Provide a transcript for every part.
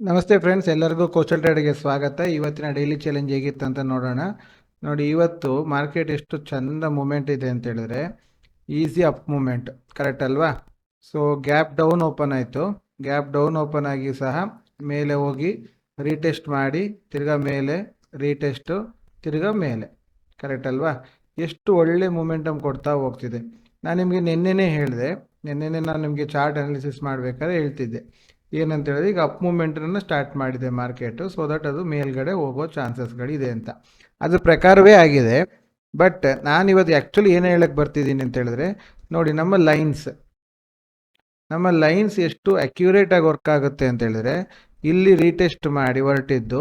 ನಮಸ್ತೆ ಫ್ರೆಂಡ್ಸ್ ಎಲ್ಲರಿಗೂ ಕೋಸ್ಟಲ್ ಟ್ರೇಡ್ಗೆ ಸ್ವಾಗತ. ಇವತ್ತಿನ ಡೈಲಿ ಚಾಲೆಂಜ್ ಹೇಗಿತ್ತು ಅಂತ ನೋಡೋಣ. ನೋಡಿ, ಇವತ್ತು ಮಾರ್ಕೆಟ್ ಎಷ್ಟು ಚಂದ ಮೂಮೆಂಟ್ ಇದೆ ಅಂತ ಹೇಳಿದ್ರೆ ಈಸಿ ಅಪ್ ಮೂಮೆಂಟ್ ಕರೆಕ್ಟ್ ಅಲ್ವಾ? ಸೊ ಗ್ಯಾಪ್ ಡೌನ್ ಓಪನ್ ಆಯಿತು. ಗ್ಯಾಪ್ ಡೌನ್ ಓಪನ್ ಆಗಿ ಸಹ ಮೇಲೆ ಹೋಗಿ ರೀಟೆಸ್ಟ್ ಮಾಡಿ, ತಿರ್ಗಾ ಮೇಲೆ ರೀಟೆಸ್ಟು ತಿರ್ಗಾ ಮೇಲೆ ಕರೆಕ್ಟ್ ಅಲ್ವಾ? ಎಷ್ಟು ಒಳ್ಳೆ ಮೂಮೆಂಟಮ್ ಕೊಡ್ತಾ ಹೋಗ್ತಿದೆ. ನಾನು ನಿಮಗೆ ನಿನ್ನೆನೇ ಹೇಳಿದೆ. ನಿನ್ನೆನೇ ನಾನು ನಿಮಗೆ ಚಾರ್ಟ್ ಅನಾಲಿಸಿಸ್ ಮಾಡಬೇಕಾದ್ರೆ ಹೇಳ್ತಿದ್ದೆ. ಏನಂತ ಹೇಳಿದ್ರೆ ಈಗ ಅಪ್ ಮೂಮೆಂಟನ್ನು ಸ್ಟಾರ್ಟ್ ಮಾಡಿದೆ ಮಾರ್ಕೆಟು ಸೊ ದಟ್ ಅದು ಮೇಲ್ಗಡೆ ಹೋಗೋ ಚಾನ್ಸಸ್ಗಳಿದೆ ಅಂತ. ಅದ್ರ ಪ್ರಕಾರವೇ ಆಗಿದೆ. ಬಟ್ ನಾನು ಇವತ್ತು ಆ್ಯಕ್ಚುಲಿ ಏನು ಹೇಳಕ್ಕೆ ಬರ್ತಿದ್ದೀನಿ ಅಂತ ಹೇಳಿದ್ರೆ, ನೋಡಿ ನಮ್ಮ ಲೈನ್ಸ್ ನಮ್ಮ ಲೈನ್ಸ್ ಎಷ್ಟು ಅಕ್ಯುರೇಟಾಗಿ ವರ್ಕ್ ಆಗುತ್ತೆ ಅಂತ ಹೇಳಿದ್ರೆ, ಇಲ್ಲಿ ರೀಟೆಸ್ಟ್ ಮಾಡಿ ಹೊರಟಿದ್ದು.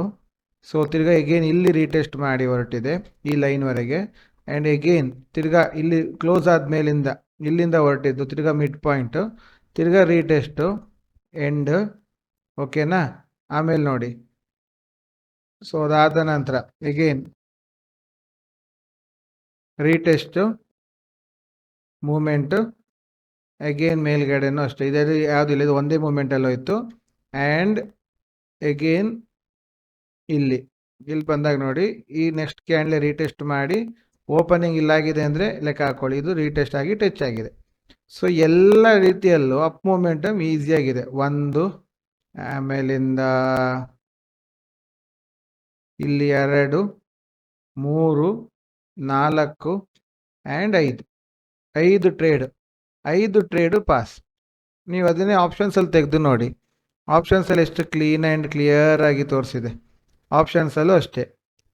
ಸೊ ತಿರ್ಗಾ ಎಗೇನ್ ಇಲ್ಲಿ ರೀಟೆಸ್ಟ್ ಮಾಡಿ ಹೊರಟಿದೆ ಈ ಲೈನ್ವರೆಗೆ ಆ್ಯಂಡ್ ಎಗೇನ್ ತಿರ್ಗಾ ಇಲ್ಲಿ ಕ್ಲೋಸ್ ಆದ ಮೇಲಿಂದ ಇಲ್ಲಿಂದ ಹೊರಟಿದ್ದು, ತಿರ್ಗಾ ಮಿಡ್ ಪಾಯಿಂಟು ತಿರ್ಗಾ ರೀಟೆಸ್ಟು ಎಂಡ್ ಓಕೆನಾ ಆಮೇಲೆ ನೋಡಿ. ಸೊ ಅದಾದ ನಂತರ ಎಗೇನ್ ರೀಟೆಸ್ಟು ಮೂಮೆಂಟು ಅಗೇನ್ ಮೇಲ್ಗಡೆನೂ ಅಷ್ಟೇ. ಯಾವುದು ಯಾವುದಿಲ್ಲ ಇದು ಒಂದೇ ಮೂಮೆಂಟಲ್ಲಿ ಹೋಯಿತು ಆ್ಯಂಡ್ ಎಗೇನ್ ಇಲ್ಲಿ. ಇಲ್ಲಿ ಬಂದಾಗ ನೋಡಿ, ಈ ನೆಕ್ಸ್ಟ್ ಕ್ಯಾಂಡ್ಲೆ ರೀಟೆಸ್ಟ್ ಮಾಡಿ ಓಪನಿಂಗ್ ಇಲ್ಲಾಗಿದೆ ಅಂದರೆ ಲೆಕ್ಕ ಹಾಕೊಳ್ಳಿ. ಇದು ರೀಟೆಸ್ಟ್ ಆಗಿ ಟಚ್ ಆಗಿದೆ. ಸೊ ಎಲ್ಲ ರೀತಿಯಲ್ಲೂ ಅಪ್ ಮೂಮೆಂಟಮ್ ಈಸಿಯಾಗಿದೆ ಒಂದು, ಆಮೇಲಿಂದ ಇಲ್ಲಿ ಎರಡು, ಮೂರು, ನಾಲ್ಕು ಆ್ಯಂಡ್ ಐದು. ಐದು ಟ್ರೇಡ್ ಐದು ಟ್ರೇಡು ಪಾಸ್ ನೀವು ಅದನ್ನೇ ಆಪ್ಷನ್ಸಲ್ಲಿ ತೆಗೆದು ನೋಡಿ. ಆಪ್ಷನ್ಸಲ್ಲಿ ಎಷ್ಟು ಕ್ಲೀನ್ ಆ್ಯಂಡ್ ಕ್ಲಿಯರ್ ಆಗಿ ತೋರಿಸಿದೆ. ಆಪ್ಷನ್ಸಲ್ಲೂ ಅಷ್ಟೇ.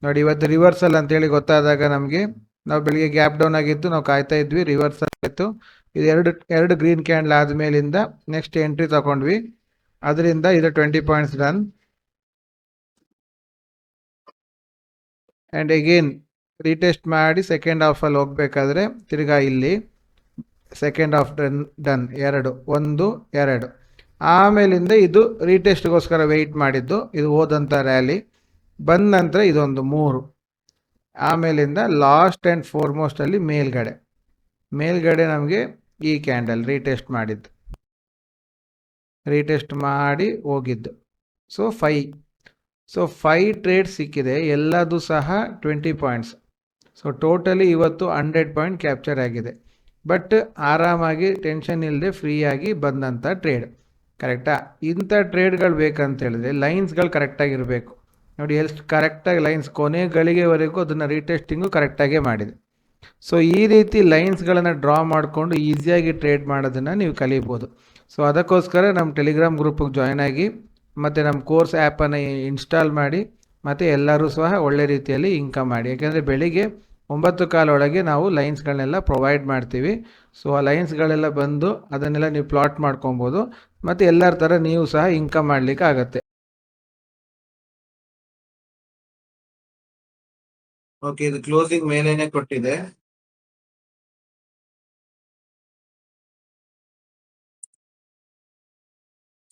ನೋಡಿ, ಇವತ್ತು ರಿವರ್ಸಲ್ ಅಂತೇಳಿ ಗೊತ್ತಾದಾಗ ನಮಗೆ, ನಾವು ಬೆಳಿಗ್ಗೆ ಗ್ಯಾಪ್ ಡೌನ್ ಆಗಿತ್ತು, ನಾವು ಕಾಯ್ತಾ ಇದ್ವಿ ರಿವರ್ಸಲ್ ಆಯಿತು. ಇದು ಎರಡು ಎರಡು ಗ್ರೀನ್ ಕ್ಯಾಂಡಲ್ ಆದಮೇಲಿಂದ ನೆಕ್ಸ್ಟ್ ಎಂಟ್ರಿ ತಗೊಂಡ್ವಿ. ಅದರಿಂದ ಇದು twenty points done and again retest ಮಾಡಿ ಸೆಕೆಂಡ್ ಹಾಫಲ್ಲಿ ಹೋಗಬೇಕಾದ್ರೆ ತಿರ್ಗಾ ಇಲ್ಲಿ ಸೆಕೆಂಡ್ ಹಾಫ್ ಡನ್ ಡನ್ ಎರಡು, ಒಂದು, ಎರಡು. ಆಮೇಲಿಂದ ಇದು ರೀಟೆಸ್ಟ್ಗೋಸ್ಕರ ವೆಯ್ಟ್ ಮಾಡಿದ್ದು. ಇದು ಹೋದಂಥ ರ್ಯಾಲಿ ಬಂದ ನಂತರ ಇದೊಂದು ಮೂರು. ಆಮೇಲಿಂದ ಲಾಸ್ಟ್ ಆ್ಯಂಡ್ ಫೋರ್ಮೋಸ್ಟಲ್ಲಿ ಮೇಲ್ಗಡೆ. ಮೇಲ್ಗಡೆ ನಮಗೆ ಈ ಕ್ಯಾಂಡಲ್ ರೀಟೆಸ್ಟ್ ಮಾಡಿದ್ದು. ರೀಟೆಸ್ಟ್ ಮಾಡಿ ಹೋಗಿದ್ದು. So five so five trade ಸಿಕ್ಕಿದೆ. ಎಲ್ಲದು ಸಹ ಟ್ವೆಂಟಿ ಪಾಯಿಂಟ್ಸ್ ಸೊ ಟೋಟಲಿ ಇವತ್ತು ಹಂಡ್ರೆಡ್ ಪಾಯಿಂಟ್ ಕ್ಯಾಪ್ಚರ್ ಆಗಿದೆ. ಬಟ್ ಆರಾಮಾಗಿ ಟೆನ್ಷನ್ ಇಲ್ಲದೆ ಫ್ರೀಯಾಗಿ ಬಂದಂಥ ಟ್ರೇಡ್ ಕರೆಕ್ಟಾ ಇಂಥ ಟ್ರೇಡ್ಗಳು ಬೇಕಂತ ಹೇಳಿದ್ರೆ ಲೈನ್ಸ್ಗಳು ಕರೆಕ್ಟಾಗಿರಬೇಕು ನೋಡಿ, ಎಷ್ಟು ಕರೆಕ್ಟಾಗಿ ಲೈನ್ಸ್ ಕೊನೆ ಗಳಿಗೆವರೆಗೂ ಅದನ್ನು ರೀಟೆಸ್ಟಿಂಗು ಕರೆಕ್ಟಾಗೇ ಮಾಡಿದೆ. ಸೊ ಈ ರೀತಿ ಲೈನ್ಸ್ಗಳನ್ನು ಡ್ರಾ ಮಾಡಿಕೊಂಡು ಈಸಿಯಾಗಿ ಟ್ರೇಡ್ ಮಾಡೋದನ್ನು ನೀವು ಕಲಿಬೋದು. ಸೊ ಅದಕ್ಕೋಸ್ಕರ ನಮ್ಮ ಟೆಲಿಗ್ರಾಮ್ ಗ್ರೂಪಿಗೆ ಜಾಯ್ನ್ ಆಗಿ, ಮತ್ತು ನಮ್ಮ ಕೋರ್ಸ್ ಆ್ಯಪನ್ನು ಇನ್ಸ್ಟಾಲ್ ಮಾಡಿ, ಮತ್ತು ಎಲ್ಲರೂ ಸಹ ಒಳ್ಳೆ ರೀತಿಯಲ್ಲಿ ಇನ್ಕಮ್ ಮಾಡಿ. ಯಾಕೆಂದರೆ ಬೆಳಿಗ್ಗೆ ಒಂಬತ್ತು ಕಾಲೊಳಗೆ ನಾವು ಲೈನ್ಸ್ಗಳನ್ನೆಲ್ಲ ಪ್ರೊವೈಡ್ ಮಾಡ್ತೀವಿ. ಸೊ ಆ ಲೈನ್ಸ್ಗಳೆಲ್ಲ ಬಂದು ಅದನ್ನೆಲ್ಲ ನೀವು ಪ್ಲಾಟ್ ಮಾಡ್ಕೊಬೋದು. ಮತ್ತು ಎಲ್ಲರ ಥರ ನೀವು ಸಹ ಇನ್ಕಮ್ ಮಾಡಲಿಕ್ಕೆ ಆಗುತ್ತೆ. ಓಕೆ ಇದು ಕ್ಲೋಸಿಂಗ್ ಮೇಲೇನೆ ಕೊಟ್ಟಿದೆ.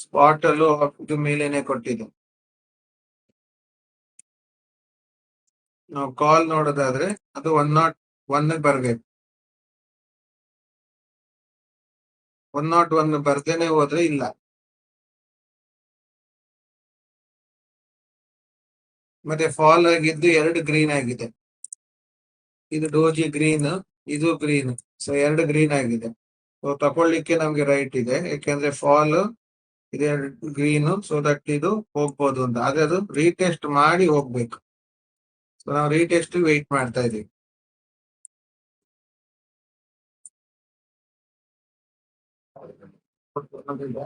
ಸ್ಪಾಟ್ ಅಲ್ಲೂ ಇದು ಮೇಲೇನೆ ಕೊಟ್ಟಿದೆ. ನಾವು ಕಾಲ್ ನೋಡೋದಾದ್ರೆ ಅದು ಒನ್ ನಾಟ್ ಒನ್ ಬರ್ಬೇಕು. ಒನ್ ನಾಟ್ ಒನ್ ಬರ್ದೇನೆ ಹೋದ್ರೆ ಇಲ್ಲ. ಮತ್ತೆ ಫಾಲ್ ಆಗಿದ್ದು ಎರಡು ಗ್ರೀನ್ ಆಗಿದೆ. ಇದು ಡೋಜಿ ಗ್ರೀನ್ ಇದು ಗ್ರೀನ್ ಸೊ ಎರಡು ಗ್ರೀನ್ ಆಗಿದೆ. ಸೊ ತಕೊಳ್ಳಿಕ್ಕೆ ನಮ್ಗೆ ರೈಟ್ ಇದೆ. ಯಾಕೆಂದ್ರೆ ಫಾಲ್ ಇದೆ ಗ್ರೀನ್ ಸೊ ದಟ್ ಇದು ಹೋಗ್ಬೋದು ಅಂತ. ಆದ್ರೆ ಅದು ರೀಟೆಸ್ಟ್ ಮಾಡಿ ಹೋಗ್ಬೇಕು. ಸೊ ನಾವು ರೀಟೆಸ್ಟ್ ವೆಯ್ಟ್ ಮಾಡ್ತಾ ಇದೀವಿ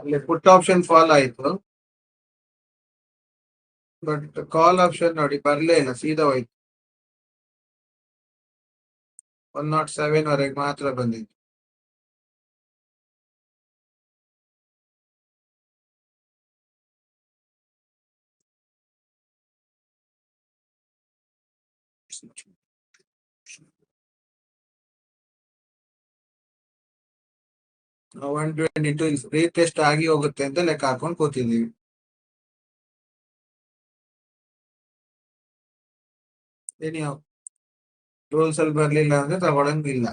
ಅಲ್ಲಿ ಪುಟ್ ಆಪ್ಷನ್ ಫಾಲ್ ಆಯ್ತು. ಬಟ್ ಕಾಲ್ ಆಪ್ಷನ್ ನೋಡಿ ಬರ್ಲೇ ಇಲ್ಲ, ಸೀದಾ ಹೋಯ್ತು. ಒನ್ ನಾಟ್ ಸೆವೆನ್ ವರೆಗೆ ಮಾತ್ರ ಬಂದಿತ್ತು ಒನ್ ಟ್ವೆಂಟಿ ಟು ರೀಟೆಸ್ಟ್ ಆಗಿ ಹೋಗುತ್ತೆ ಅಂತ ಲೆಕ್ಕ ಹಾಕೊಂಡು ಕೂತಿದ್ದೀವಿ ಏನಿ ರೂಲ್ಸ್ ಅಲ್ಲಿ ಬರ್ಲಿಲ್ಲ ಅಂದ್ರೆ ತಗೊಳಂಗಿಲ್ಲ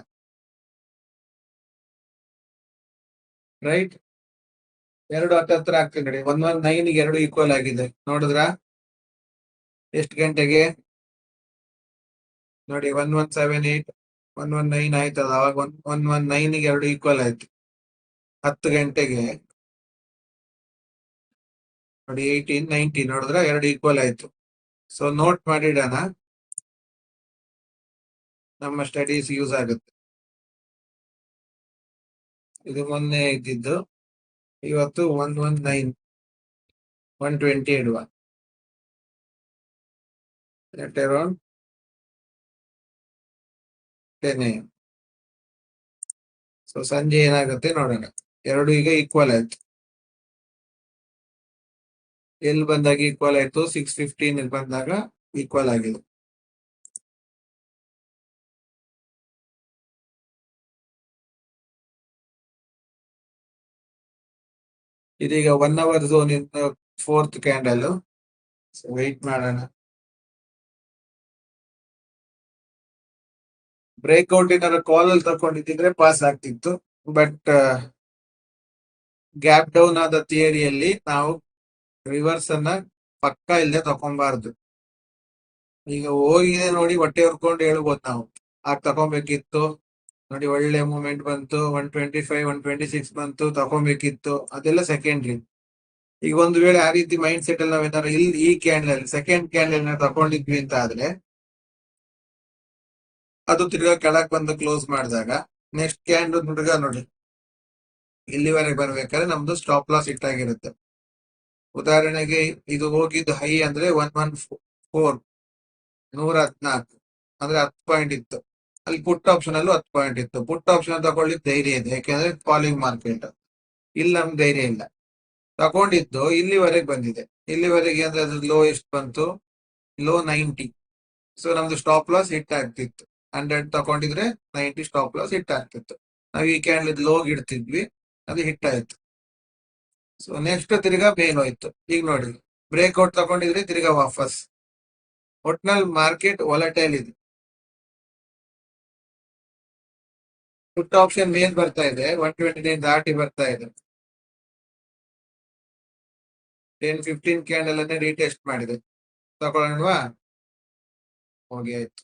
ರೈಟ್ ಎರಡು ಹತ್ತತ್ರ ಆಗ್ತದೆ ನೋಡಿ. ಒನ್ ಒನ್ ನೈನ್ ಎರಡು ಈಕ್ವಲ್ ಆಗಿದೆ. ನೋಡಿದ್ರ? ಎಷ್ಟು ಗಂಟೆಗೆ? ನೋಡಿ one one seven eight one one nine ಆಯ್ತದ. ಅವಾಗ ಒನ್ ಒನ್ ಒನ್ ನೈನ್ ಎರಡು ಈಕ್ವಲ್ ಆಯ್ತು. ಹತ್ತು ಗಂಟೆಗೆ. ನೋಡಿ ಏಯ್ಟೀನ್ ನೈನ್ಟೀನ್ ನೋಡಿದ್ರ? ಎರಡು ಈಕ್ವಲ್ ಆಯ್ತು. ಸೊ ನೋಟ್ ಮಾಡಿಡೋಣ. ನಮ್ಮ ಸ್ಟಡೀಸ್ ಯೂಸ್ ಆಗುತ್ತೆ. ಇದು ಮೊನ್ನೆ ಇದ್ದಿದ್ದು, ಇವತ್ತು one one nine one twenty ಇಡುವ at around ten a so ಸಂಜೆ ಏನಾಗುತ್ತೆ ನೋಡೋಣ. ಎರಡು ಈಗ ಈಕ್ವಲ್ ಆಯ್ತು. ಎಲ್ಲಿ ಬಂದಾಗ ಈಕ್ವಲ್ ಆಯ್ತು? ಸಿಕ್ಸ್ ಫಿಫ್ಟೀನ್ ಬಂದಾಗ ಈಕ್ವಲ್ ಆಗಿದೆ. ಇದೀಗ ಒನ್ ಅವರ್ ಝೋನ್ ಇಂದ ಫೋರ್ತ್ ಕ್ಯಾಂಡಲ್ ವೆಯ್ಟ್ ಮಾಡೋಣ. ಬ್ರೇಕ್ಔಟ್ ಏನಾದ್ರು ಕಾಲ್ ಅಲ್ಲಿ ತಕೊಂಡಿದ್ರೆ ಪಾಸ್ ಆಗ್ತಿತ್ತು. ಬಟ್ ಗ್ಯಾಪ್ ಡೌನ್ ಆದ ಥಿಯರಿಯಲ್ಲಿ ನಾವು ರಿವರ್ಸ್ ಅನ್ನ ಪಕ್ಕ ಇಲ್ಲದೆ ತಕೊಂಬಾರ್ದು. ಈಗ ಹೋಗಿದೆ ನೋಡಿ, ಹೊಟ್ಟೆ ಹೊರ್ಕೊಂಡು ಹೇಳ್ಬೋದು ನಾವು. ಆಗ ತಕೊಬೇಕಿತ್ತು. ನೋಡಿ, ಒಳ್ಳೆ ಮೂಮೆಂಟ್ ಬಂತು. One twenty five one twenty six ಬಂತು. ತಕೊಬೇಕಿತ್ತು ಅದೆಲ್ಲ ಸೆಕೆಂಡ್ರಿ ಈಗ ಒಂದು ವೇಳೆ ಆ ರೀತಿ ಮೈಂಡ್ ಸೆಟ್ ಅಲ್ಲಿ ನಾವೇನಾದ್ರು ಇಲ್ಲಿ ಈ ಕ್ಯಾಂಡಲ್ ಸೆಕೆಂಡ್ ಕ್ಯಾಂಡಲ್ ತಗೊಂಡಿದ್ವಿ ಅಂತ ಆದ್ರೆ, ಅದು ತಿರ್ಗಾ ಕೆಳಕ್ ಬಂದು ಕ್ಲೋಸ್ ಮಾಡಿದಾಗ ನೆಕ್ಸ್ಟ್ ಕ್ಯಾಂಡಲ್ ಹುಡುಗ ನೋಡಿ, ಇಲ್ಲಿವರೆಗೆ ಬರ್ಬೇಕಾದ್ರೆ ನಮ್ದು ಸ್ಟಾಪ್ ಲಾಸ್ ಇಟ್ಟಾಗಿರುತ್ತೆ ಉದಾಹರಣೆಗೆ ಇದು ಹೋಗಿದ್ದು ಹೈ ಅಂದ್ರೆ ಒನ್ ಒನ್ ಫೋರ್ ನೂರ ಹದ್ನಾಲ್ಕು. ಅಂದ್ರೆ ಹತ್ತು ಪಾಯಿಂಟ್ ಇತ್ತು. ಅಲ್ಲಿ ಪುಟ್ ಆಪ್ಷನ್ ಅಲ್ಲೂ ಹತ್ತು ಪಾಯಿಂಟ್ ಇತ್ತು. ಪುಟ್ ಆಪ್ಷನ್ ತಗೊಳ್ಳಿ ಧೈರ್ಯ ಇದೆ. ಯಾಕೆಂದ್ರೆ ಫಾಲಿಂಗ್ ಮಾರ್ಕೆಟ್ ಇಲ್ಲಿ, ನಮ್ಗೆ ಧೈರ್ಯ ಇಲ್ಲ. ತಗೊಂಡಿದ್ದು ಇಲ್ಲಿವರೆಗೆ ಬಂದಿದೆ. ಇಲ್ಲಿವರೆಗೆ ಅಂದ್ರೆ ಅದ್ರ ಲೋ ಎಷ್ಟು ಬಂತು? ಲೋ ನೈಂಟಿ ಸೊ ನಮ್ದು ಸ್ಟಾಪ್ ಲಾಸ್ ಹಿಟ್ ಆಗ್ತಿತ್ತು. ಹಂಡ್ರೆಡ್ ತಗೊಂಡಿದ್ರೆ ನೈಂಟಿ ಸ್ಟಾಪ್ ಲಾಸ್ ಹಿಟ್ ಆಗ್ತಿತ್ತು. ನಾವು ಈ ಕ್ಯಾಂಡಲ್ ಲೋಗ್ ಇಡ್ತಿದ್ವಿ. ಅದು ಹಿಟ್ ಆಯ್ತು. ಸೊ ನೆಕ್ಸ್ಟ್ ತಿರ್ಗಾ ಮೇನ್ ಹೋಯ್ತು. ಈಗ ನೋಡಿ ಬ್ರೇಕ್ಔಟ್ ತಗೊಂಡಿದ್ರೆ ತಿರ್ಗಾ ವಾಪಸ್. ಒಟ್ನಲ್ಲಿ ಮಾರ್ಕೆಟ್ ಒಲಟೈಲ್ ಇದೆ. ಪುಟ್ ಆಪ್ಷನ್ ಮೇಲ್ ಬರ್ತಾ ಇದೆ. ಒನ್ ಟ್ವೆಂಟಿ ನೈನ್ ದಾಟಿ ಬರ್ತಾ ಇದೆ. ಟೆನ್ ಫಿಫ್ಟೀನ್ ಕ್ಯಾಂಡಲ್ ಅನ್ನೇ ರೀಟೆಸ್ಟ್ ಮಾಡಿದೆ. ತಗೊಳ್ಳೋಣವಾ ಹೋಗಿ ಆಯ್ತು.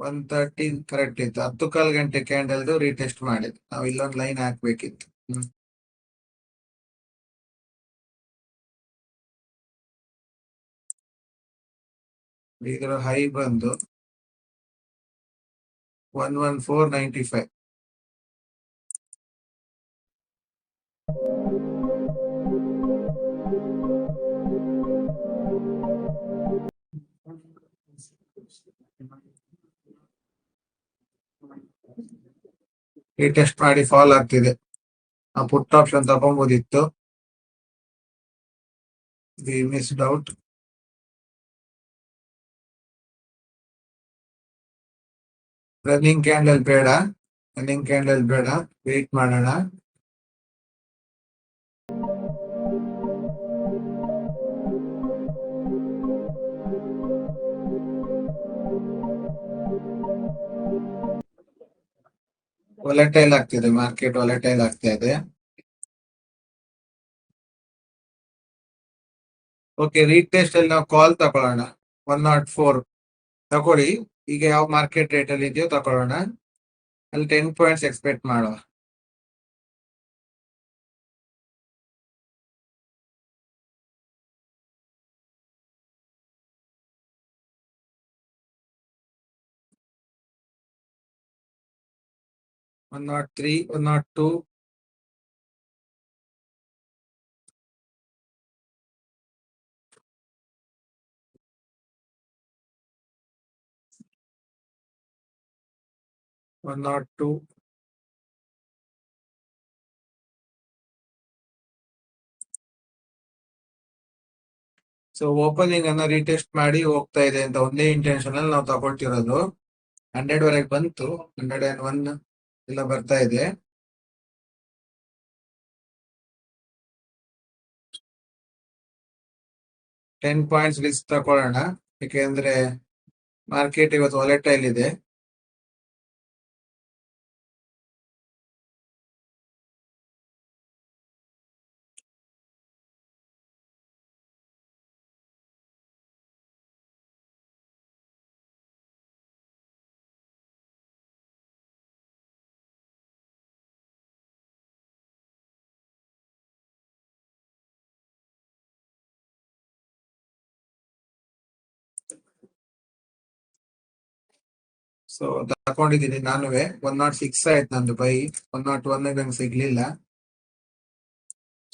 ಒನ್ ತರ್ಟಿ ಕರೆಕ್ಟ್ ಇತ್ತು. ಹತ್ತು ಕಾಲು ಗಂಟೆ ಕ್ಯಾಂಡಲ್ದು ರೀಟೆಸ್ಟ್ ಮಾಡಿದ್ದು ನಾವು ಇಲ್ಲೊಂದು ಲೈನ್ ಹಾಕ್ಬೇಕಿತ್ತು. ಇದರ ಹೈ ಬಂದು one one four ninety five test ಮಾಡಿ ಫಾಲ್ ಆಗ್ತಿದೆ. ಆ put option ತಗೊಂಬೋದಿತ್ತು. We missed out running candle ಬೇಡ. ರನ್ನಿಂಗ್ ಕ್ಯಾಂಡಲ್ ಬೇಡ. ವೇಟ್ ಮಾಡೋಣ. ಒಲೆಟೈಲ್ ಆಗ್ತಿದೆ. ಮಾರ್ಕೆಟ್ ಒಲೆಟೈಲ್ ಆಗ್ತಾ ಇದೆ. ಓಕೆ ರೀಟೆಸ್ಟ್ ಅಲ್ಲಿ ನಾವು ಕಾಲ್ ತಗೊಳ್ಳೋಣ. ಒನ್ ನಾಟ್ ಫೋರ್ ತಗೊಳ್ಳಿ. ಈಗ ಯಾವ ಮಾರ್ಕೆಟ್ ರೇಟ್ ಅಲ್ಲಿ ಇದೆಯೋ ತಗೊಳ್ಳೋಣ ಅಲ್ಲಿ ಟೆನ್ ಪಾಯಿಂಟ್ಸ್ ಎಕ್ಸ್ಪೆಕ್ಟ್ ಮಾಡುವ one nought three one nought two one nought two. So opening ಅನ್ನ ರೀಟೆಸ್ಟ್ ಮಾಡಿ ಹೋಗ್ತಾ ಇದೆ ಅಂತ ಒಂದೇ ಇಂಟೆನ್ಷನ್ ಅಲ್ಲಿ ನಾವು ತಗೊಳ್ತಿರೋದು. ಹಂಡ್ರೆಡ್ ವರೆಗೆ ಬಂತು. ಹಂಡ್ರೆಡ್ ಅಂಡ್ ಒನ್ ಎಲ್ಲ ಬರ್ತಾ ಇದೆ. ಟೆನ್ ಪಾಯಿಂಟ್ಸ್ ರಿಸ್ಕ್ ತಗೊಳ್ಳೋಣ. ಯಾಕೆಂದ್ರೆ ಮಾರ್ಕೆಟ್ ಇವತ್ತು ವಾಲೆಟೈಲ್ ಇದೆ. ಸೊ ತಕೊಂಡಿದ್ದೀನಿ ನಾನುವೆ. ಒನ್ ನಾಟ್ ಸಿಕ್ಸ್ ಆಯ್ತು ನಂದು ಬೈ. ಒನ್ ನಾಟ್ ಒನ್ ನಂಗೆ ಸಿಗ್ಲಿಲ್ಲ.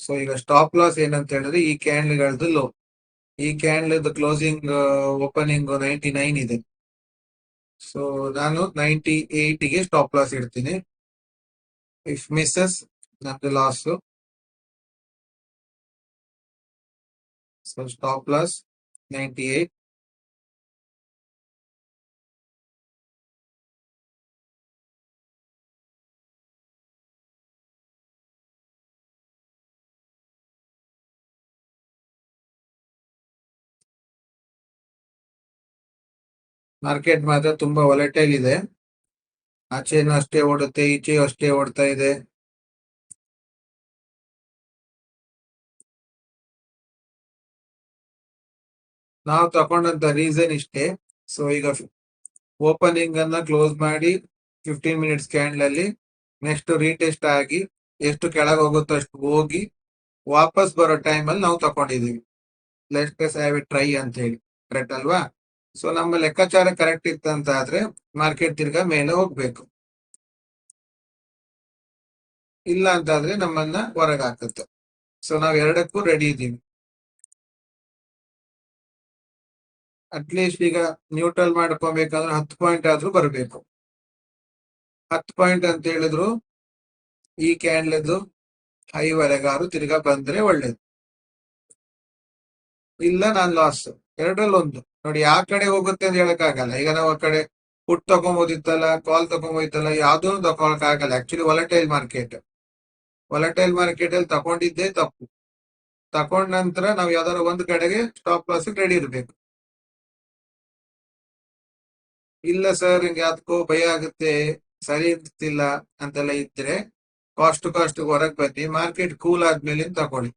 ಸೊ ಈಗ ಸ್ಟಾಪ್ ಲಾಸ್ ಏನಂತ ಹೇಳಿದ್ರೆ ಈ ಕ್ಯಾಂಡ್ಲ್ಗಳದ್ದು ಲೋ ಈ candle closing opening ninety nine ಇದೆ. ಸೊ ನಾನು ನೈಂಟಿ ಏಟ್ಗೆ ಸ್ಟಾಪ್ ಲಾಸ್ ಇಡ್ತೀನಿ. ಇಫ್ ಮಿಸ್ಸಸ್ ನಂದು loss so stop loss ninety eight market ಮಾತ್ರ ತುಂಬಾ ವಾಲೆಟೈಲ್ ಇದೆ. ಆಚೆನೂ ಅಷ್ಟೇ ಓಡುತ್ತೆ, ಈಚೆಯೂ ಅಷ್ಟೇ ಓಡ್ತಾ ಇದೆ. ನಾವು ತಗೊಂಡಂತ ರೀಸನ್ ಇಷ್ಟೇ. ಸೊ ಈಗ ಓಪನಿಂಗ್ ಅನ್ನ ಕ್ಲೋಸ್ ಮಾಡಿ ಫಿಫ್ಟೀನ್ ಮಿನಿಟ್ಸ್ ಕ್ಯಾಂಡಲ್ ಅಲ್ಲಿ ನೆಕ್ಸ್ಟ್ ರೀಟೆಸ್ಟ್ ಆಗಿ ಎಷ್ಟು ಕೆಳಗೆ ಹೋಗುತ್ತೋ ಅಷ್ಟು ಹೋಗಿ ವಾಪಸ್ ಬರೋ ಟೈಮಲ್ಲಿ ನಾವು ತಕೊಂಡಿದೀವಿ ಲೆಟ್ ಐ ವಿ ಟ್ರೈ ಅಂತ ಹೇಳಿ ಕರೆಕ್ಟ್ ಅಲ್ವಾ? ಸೊ ನಮ್ಮ ಲೆಕ್ಕಾಚಾರ ಕರೆಕ್ಟ್ ಇತ್ತಂತ ಆದ್ರೆ ಮಾರ್ಕೆಟ್ ತಿರ್ಗಾ ಮೇಲೆ ಹೋಗ್ಬೇಕು. ಇಲ್ಲ ಅಂತಾದ್ರೆ ನಮ್ಮನ್ನ ಹೊರಗೆ ಹಾಕುತ್ತೆ. ಸೊ ನಾವ್ ಎರಡಕ್ಕೂ ರೆಡಿ ಇದ್ದೀವಿ. ಅಟ್ಲೀಸ್ಟ್ ಈಗ ನ್ಯೂಟ್ರಲ್ ಮಾಡ್ಕೊಬೇಕಂದ್ರೆ ಹತ್ತು ಪಾಯಿಂಟ್ ಆದ್ರೂ ಬರಬೇಕು. ಹತ್ತು ಪಾಯಿಂಟ್ ಅಂತ ಹೇಳಿದ್ರು ಈ ಕ್ಯಾಂಡ್ಲದು ಐವರೆಗಾರು ತಿರ್ಗಾ ಬಂದ್ರೆ ಒಳ್ಳೇದು. ಇಲ್ಲ ನಾನ್ ಲಾಸ್ ಎರಡರಲ್ಲಿ ಒಂದು ನೋಡಿ ಯಾವ ಕಡೆ ಹೋಗುತ್ತೆ ಅಂತ ಹೇಳಕ್ ಆಗಲ್ಲ. ಈಗ ನಾವು ಆ ಕಡೆ ಫುಡ್ ತಗೊಂಬೋದಿತ್ತಲ್ಲ ಕಾಲ್ ತಗೊಂಬೋದಿತ್ತಲ್ಲ, ಯಾವ್ದೂ ತಗೊಳಕ್ ಆಗಲ್ಲ. Actually volatile market volatile market ಅಲ್ಲಿ ತಗೊಂಡಿದ್ದೇ ತಪ್ಪು. ತಕೊಂಡ ನಂತರ ನಾವು ಯಾವ್ದಾದ್ರು ಒಂದ್ ಕಡೆಗೆ ಸ್ಟಾಪ್ ಲಾಸ್ ರೆಡಿ ಇರ್ಬೇಕು. ಇಲ್ಲ ಸರ್ ಹಿಂಗೆ ಯಾವ್ದಕ್ಕೋ ಭಯ ಆಗುತ್ತೆ, ಸರಿ ಇರ್ತಿಲ್ಲ ಅಂತೆಲ್ಲ ಇದ್ರೆ ಕಾಸ್ಟ್ ಕಾಸ್ಟ್ ಹೊರಗ್ ಬನ್ನಿ ಮಾರ್ಕೆಟ್ ಕೂಲ್ ಆದ್ಮೇಲೆ ತಗೊಳ್ಳಿ.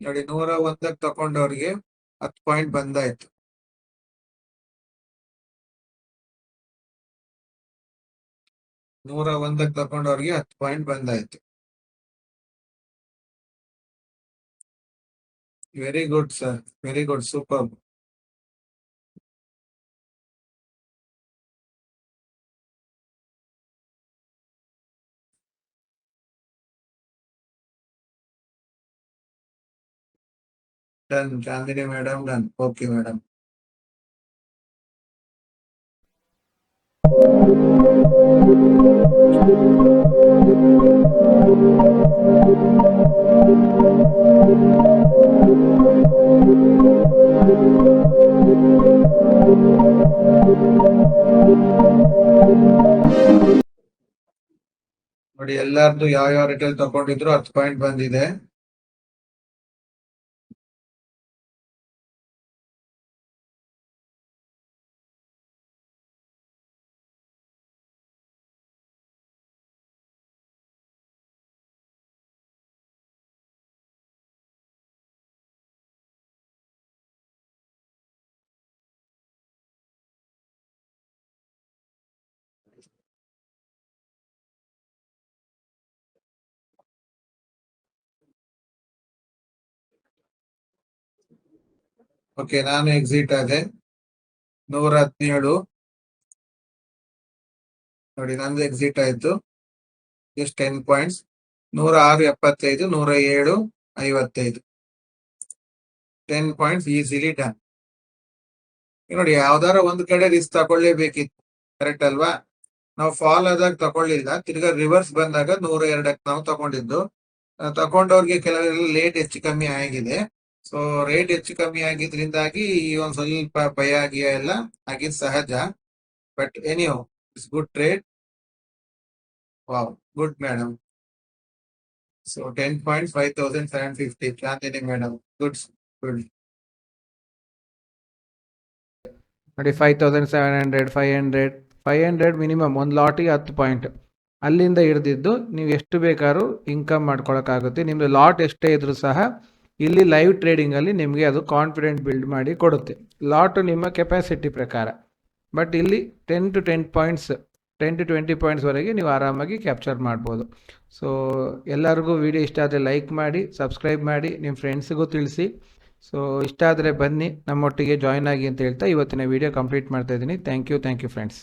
ನೋಡಿ, ನೂರ ಒಂದಕ್ಕೆ ತಕೊಂಡವ್ರಿಗೆ ಹತ್ತು ಪಾಯಿಂಟ್ ಬಂದಾಯ್ತು. ನೂರ ಒಂದಕ್ಕೆ ತಕೊಂಡವ್ರಿಗೆ ಹತ್ತು ಪಾಯಿಂಟ್ ಬಂದಾಯ್ತು. Very good sir very good super done Chandini madam done. Okay madam ನೋಡಿ, ಎಲ್ಲಾರ್ದು ಯಾವ ಯಾವ ರಿಟೇಲ್ ತಗೊಂಡಿದ್ರು ಹತ್ತು ಪಾಯಿಂಟ್ ಬಂದಿದೆ. ಓಕೆ ನಾನು ಎಕ್ಸಿಟ್ ಆದೆ. ನೂರ ಹದಿನೇಳು. ನೋಡಿ, ನಂದು ಎಕ್ಸಿಟ್ ಆಯ್ತು. ಜಸ್ಟ್ ಟೆನ್ ಪಾಯಿಂಟ್ಸ್ ನೂರ ಆರು ಎಪ್ಪತ್ತೈದು, ನೂರ ಏಳು, ಐವತ್ತೈದು. ಟೆನ್ ಪಾಯಿಂಟ್ಸ್ ಈಸಿಲಿ ಡನ್ ನೋಡಿ ಯಾವ್ದಾರ ಒಂದ್ ಕಡೆ ರಿಸ್ಕ್ ತಗೊಳ್ಳೇಬೇಕಿತ್ತು. ಕರೆಕ್ಟ್ ಅಲ್ವಾ? ನಾವು ಫಾಲ್ ಆದಾಗ ತಗೊಳ್ಳಿಲ್ಲ. ತಿರ್ಗಾ ರಿವರ್ಸ್ ಬಂದಾಗ ನೂರ ಎರಡಕ್ಕೆ ನಾವು ತಗೊಂಡಿದ್ದು. ತಗೊಂಡವ್ರಿಗೆ ಕೆಲವರೆಲ್ಲ ಲೇಟ್ ಹೆಚ್ಚು ಕಮ್ಮಿ ಆಗಿದೆ. ಸೊ ರೇಟ್ ಹೆಚ್ಚು ಕಮ್ಮಿ ಆಗಿದ್ರಿಂದಾಗಿ ಈ ಒಂದು ಸ್ವಲ್ಪ ಭಯ ಆಗಿಯ ಎಲ್ಲ ಆಗಿದ್ ಸಹಜ. But anyhow it's good trade wow good madam so ten point five thousand seven fifty Chandini madam good good ನೋಡಿ five thousand seven hundred five hundred five hundred minimum ಒಂದು ಲಾಟಿಗೆ ಹತ್ತು ಪಾಯಿಂಟ್ ಅಲ್ಲಿಂದ ಹಿಡಿದಿದ್ದು, ನೀವು ಎಷ್ಟು ಬೇಕಾದ್ರೂ ಇನ್ಕಮ್ ಮಾಡ್ಕೊಳಕ್ಕಾಗುತ್ತೆ. ನಿಮ್ಮದು ಲಾಟ್ ಎಷ್ಟೇ ಇದ್ರೂ ಸಹ ಇಲ್ಲಿ ಲೈವ್ ಟ್ರೇಡಿಂಗಲ್ಲಿ ನಿಮಗೆ ಅದು ಕಾನ್ಫಿಡೆಂಟ್ ಬಿಲ್ಡ್ ಮಾಡಿ ಕೊಡುತ್ತೆ. ಲಾಟು ನಿಮ್ಮ ಕೆಪಾಸಿಟಿ ಪ್ರಕಾರ. ಬಟ್ ಇಲ್ಲಿ ten to ten points ten to twenty ಪಾಯಿಂಟ್ಸ್ವರೆಗೆ ನೀವು ಆರಾಮಾಗಿ ಕ್ಯಾಪ್ಚರ್ ಮಾಡ್ಬೋದು. ಸೊ ಎಲ್ಲರಿಗೂ ವಿಡಿಯೋ ಇಷ್ಟ ಆದರೆ ಲೈಕ್ ಮಾಡಿ ಸಬ್ಸ್ಕ್ರೈಬ್ ಮಾಡಿ ನಿಮ್ಮ ಫ್ರೆಂಡ್ಸಿಗೂ ತಿಳಿಸಿ. ಸೊ ಇಷ್ಟ ಆದರೆ ಬನ್ನಿ, ನಮ್ಮೊಟ್ಟಿಗೆ ಜಾಯ್ನ್ ಆಗಿ ಅಂತ ಹೇಳ್ತಾ ಇವತ್ತಿನ ವಿಡಿಯೋ ಕಂಪ್ಲೀಟ್ ಮಾಡ್ತಾ ಇದ್ದೀನಿ. Thank you thank you friends